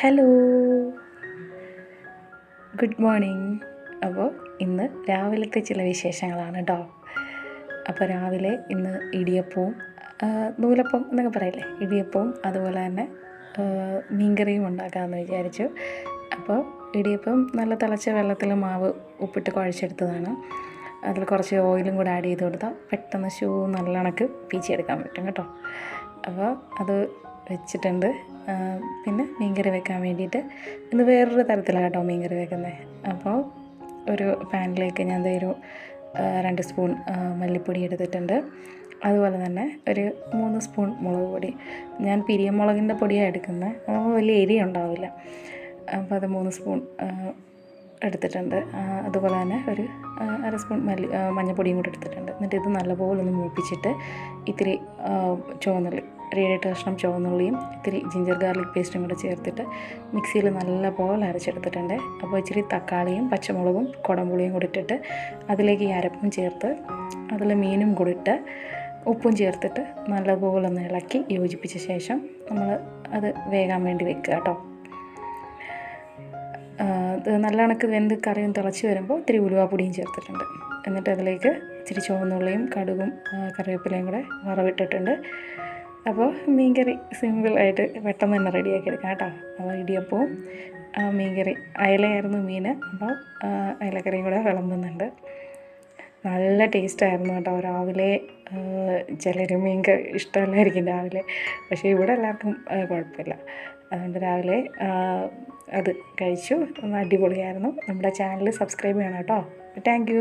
Hello good morning അപ്പോൾ ഇന്ന് രാവിലത്തെ ചില വിശേഷങ്ങളാണ് കേട്ടോ അപ്പോൾ രാവിലെ ഇന്ന് ഇടിയപ്പവും നൂലപ്പം എന്നൊക്കെ പറയില്ലേ? ഇടിയപ്പവും അതുപോലെ തന്നെ മീൻകറിയും ഉണ്ടാക്കാമെന്ന് വിചാരിച്ചു. അപ്പോൾ ഇടിയപ്പം നല്ല തിളച്ച വെള്ളത്തിൽ മാവ് ഉപ്പിട്ട് കുഴച്ചെടുത്തതാണ്. അതിൽ കുറച്ച് ഓയിലും കൂടെ ആഡ് ചെയ്ത് കൊടുത്താൽ പെട്ടെന്ന് ഷൂ നല്ലണക്ക് പീച്ചെടുക്കാൻ പറ്റും കേട്ടോ. അപ്പോൾ അത് വെച്ചിട്ടുണ്ട്. പിന്നെ മീൻകറി വെക്കാൻ വേണ്ടിയിട്ട് ഇന്ന് വേറൊരു തരത്തിലാണ് കേട്ടോ മീൻകറി വെക്കുന്നത് അപ്പോൾ ഒരു പാനിലേക്ക് ഞാൻ ഒരു രണ്ട് സ്പൂൺ മല്ലിപ്പൊടി എടുത്തിട്ടുണ്ട്. അതുപോലെ തന്നെ ഒരു മൂന്ന് സ്പൂൺ മുളക് പൊടി. ഞാൻ പിരിയമുളകിന്റെ പൊടിയാണ് എടുക്കുന്നത് അപ്പോൾ വലിയ എരി ഉണ്ടാവില്ല. അപ്പോൾ അത് മൂന്ന് സ്പൂൺ എടുത്തിട്ടുണ്ട്. അതുപോലെ തന്നെ ഒരു അര സ്പൂൺ മല്ലി മഞ്ഞൾപ്പൊടിയും കൂടി എടുത്തിട്ടുണ്ട്. എന്നിട്ട് ഇത് നല്ലപോലെ ഒന്ന് മൂപ്പിച്ചിട്ട് ഇത്തിരി ചുവന്നുള്ളി ഒരു കഷ്ണം ചുവന്നുള്ളിയും ഇത്തിരി ജിഞ്ചർ ഗാർലിക് പേസ്റ്റും കൂടെ ചേർത്തിട്ട് മിക്സിയിൽ നല്ലപോലെ അരച്ചെടുത്തിട്ടുണ്ട്. അപ്പോൾ ഇച്ചിരി തക്കാളിയും പച്ചമുളകും കുടംപുളിയും കൂടി ഇട്ടിട്ട് അതിലേക്ക് ഈ അരപ്പും ചേർത്ത് അതിൽ മീനും കൂടി ഇട്ട് ഉപ്പും ചേർത്തിട്ട് നല്ലപോലെ ഒന്ന് ഇളക്കി യോജിപ്പിച്ച ശേഷം നമ്മൾ അത് വേകാൻ വേണ്ടി വെക്കുക കേട്ടോ. നല്ല കണക്ക് വെന്ത് കറിയും തിളച്ച് വരുമ്പോൾ ഇത്തിരി ഉലുവാപ്പൊടിയും ചേർത്തിട്ടുണ്ട്. എന്നിട്ട് അതിലേക്ക് ഇച്ചിരി ചുവന്നുള്ളിയും കടുകും കറിവേപ്പിലയും കൂടെ വറവിട്ടിട്ടുണ്ട്. അപ്പോൾ മീൻകറി സിമ്പിളായിട്ട് പെട്ടെന്ന് തന്നെ റെഡിയാക്കി എടുക്കാം കേട്ടോ. അപ്പോൾ ഇടിയപ്പവും മീൻ മീൻകറി അയലയായിരുന്നു മീൻ. അപ്പോൾ അയലക്കറിയും കൂടെ വിളമ്പുന്നുണ്ട്. നല്ല ടേസ്റ്റായിരുന്നു കേട്ടോ. രാവിലെ ചിലർ മീൻ ക- ഇഷ്ടമല്ലായിരിക്കും രാവിലെ. പക്ഷേ ഇവിടെ എല്ലാവർക്കും കുഴപ്പമില്ല. അതുകൊണ്ട് രാവിലെ അത് കഴിച്ചു. അടിപൊളിയായിരുന്നു. നമ്മുടെ ചാനൽ സബ്സ്ക്രൈബ് ചെയ്യണം കേട്ടോ. താങ്ക്